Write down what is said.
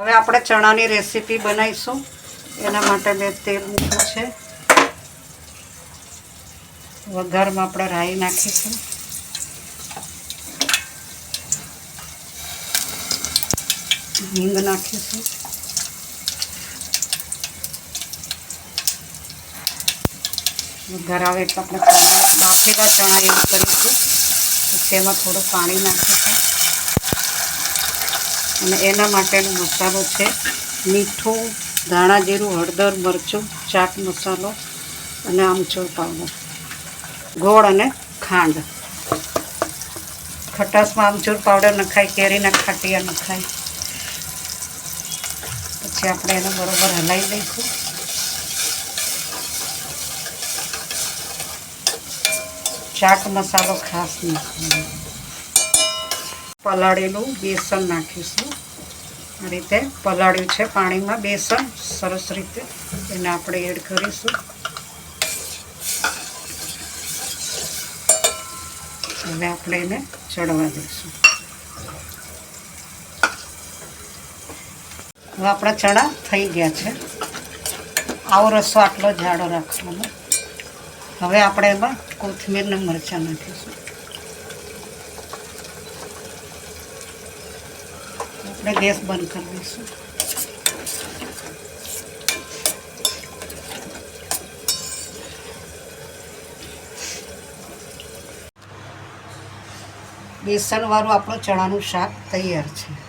હવે આપણે ચણાની રેસીપી બનાવીશું. એના માટે મેં તેલ મૂક્યું છે. વઘારમાં આપણે રાઈ નાખીશું. હિંગ નાખીશું. વઘાર આવે એટલે આપણે બાફેલા ચણા એડ કરીશું. એમાં થોડું પાણી નાખીશું. અને એના માટેનો મસાલો છે. મીઠું, ધાણા જીરું, હળદર, મરચું, ચાટ મસાલો અને આમચૂર પાવડર. ગોળ અને ખાંડ. ખટાશમાં આમચૂર પાવડર નખાય, કેરીના ખાટિયા નખાય. પછી આપણે એને બરાબર હલાવી દઈશું. ચાટ મસાલો ખાસ નાખવાનો પલાળેલું બેસન નાખીશું. આ રીતે પલાળ્યું છે પાણીમાં બેસન, સરસ રીતે એને આપણે એડ કરીશું. હવે આપણે એને ચડવા દઈશું. હવે આપણા ચણા થઈ ગયા છે. આવો રસો આટલો જાડો રાખવાનો. હવે આપણે એમાં કોથમીરના મરચાં નાખીશું. આપણે ગેસ બંધ કરી દઈશું. બેસનવાળું આપણું ચણાનું શાક તૈયાર છે.